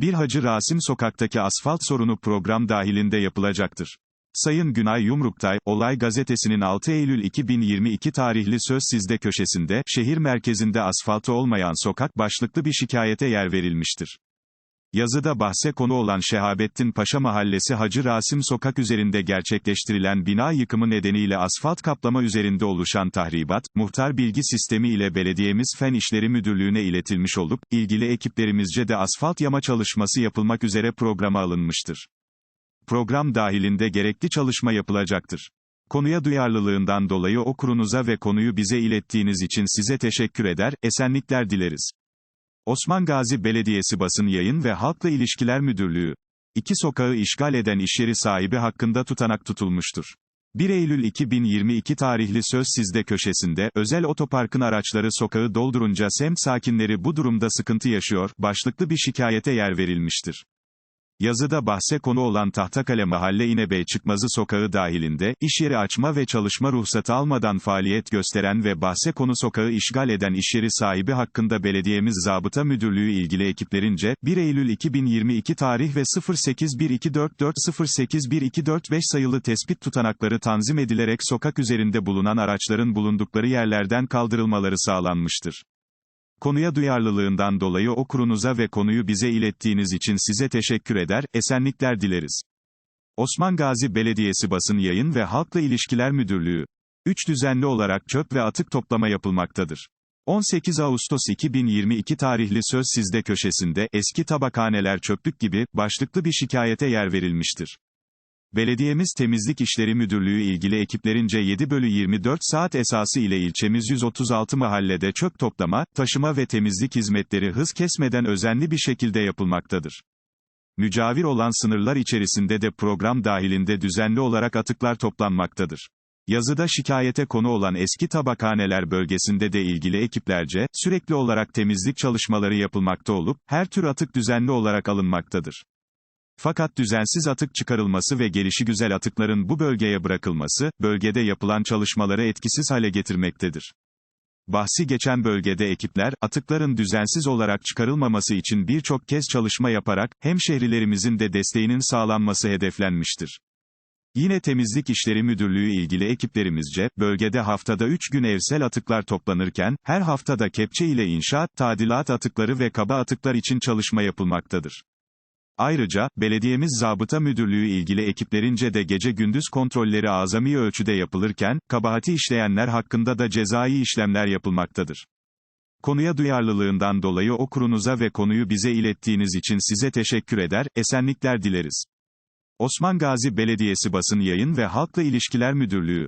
Bir Hacı Rasim sokaktaki asfalt sorunu program dahilinde yapılacaktır. Sayın Günay Yumruktay, Olay Gazetesi'nin 6 Eylül 2022 tarihli Söz Sizde köşesinde, şehir merkezinde asfaltı olmayan sokak başlıklı bir şikayete yer verilmiştir. Yazıda bahse konu olan Şehabettin Paşa Mahallesi Hacı Rasim Sokak üzerinde gerçekleştirilen bina yıkımı nedeniyle asfalt kaplama üzerinde oluşan tahribat, muhtar bilgi sistemi ile belediyemiz Fen İşleri Müdürlüğü'ne iletilmiş olup, ilgili ekiplerimizce de asfalt yama çalışması yapılmak üzere programa alınmıştır. Program dahilinde gerekli çalışma yapılacaktır. Konuya duyarlılığından dolayı o kurunuza ve konuyu bize ilettiğiniz için size teşekkür eder, esenlikler dileriz. Osman Gazi Belediyesi Basın Yayın ve Halkla İlişkiler Müdürlüğü. İki sokağı işgal eden işyeri sahibi hakkında tutanak tutulmuştur. 1 Eylül 2022 tarihli Söz Sizde köşesinde, özel otoparkın araçları sokağı doldurunca semt sakinleri bu durumda sıkıntı yaşıyor, başlıklı bir şikayete yer verilmiştir. Yazıda bahse konu olan Tahtakale Mahalle İnebey Çıkmazı sokağı dahilinde, iş yeri açma ve çalışma ruhsatı almadan faaliyet gösteren ve bahse konu sokağı işgal eden işyeri sahibi hakkında belediyemiz Zabıta Müdürlüğü ilgili ekiplerince, 1 Eylül 2022 tarih ve 081244081245 sayılı tespit tutanakları tanzim edilerek sokak üzerinde bulunan araçların bulundukları yerlerden kaldırılmaları sağlanmıştır. Konuya duyarlılığından dolayı o kurunuza ve konuyu bize ilettiğiniz için size teşekkür eder, esenlikler dileriz. Osman Gazi Belediyesi Basın Yayın ve Halkla İlişkiler Müdürlüğü. 3 düzenli olarak çöp ve atık toplama yapılmaktadır. 18 Ağustos 2022 tarihli Söz Sizde köşesinde, eski tabakhaneler çöplük gibi, başlıklı bir şikayete yer verilmiştir. Belediyemiz Temizlik İşleri Müdürlüğü ilgili ekiplerince 7 bölü 24 saat esası ile ilçemiz 136 mahallede çöp toplama, taşıma ve temizlik hizmetleri hız kesmeden özenli bir şekilde yapılmaktadır. Mücavir olan sınırlar içerisinde de program dahilinde düzenli olarak atıklar toplanmaktadır. Yazıda şikayete konu olan eski tabakhaneler bölgesinde de ilgili ekiplerce, sürekli olarak temizlik çalışmaları yapılmakta olup, her tür atık düzenli olarak alınmaktadır. Fakat düzensiz atık çıkarılması ve gelişigüzel atıkların bu bölgeye bırakılması, bölgede yapılan çalışmaları etkisiz hale getirmektedir. Bahsi geçen bölgede ekipler, atıkların düzensiz olarak çıkarılmaması için birçok kez çalışma yaparak, hemşehrilerimizin de desteğinin sağlanması hedeflenmiştir. Yine Temizlik İşleri Müdürlüğü ilgili ekiplerimizce, bölgede haftada 3 gün evsel atıklar toplanırken, her haftada kepçe ile inşaat, tadilat atıkları ve kaba atıklar için çalışma yapılmaktadır. Ayrıca, belediyemiz Zabıta Müdürlüğü ilgili ekiplerince de gece gündüz kontrolleri azami ölçüde yapılırken, kabahati işleyenler hakkında da cezai işlemler yapılmaktadır. Konuya duyarlılığından dolayı o kurunuza ve konuyu bize ilettiğiniz için size teşekkür eder, esenlikler dileriz. Osman Gazi Belediyesi Basın Yayın ve Halkla İlişkiler Müdürlüğü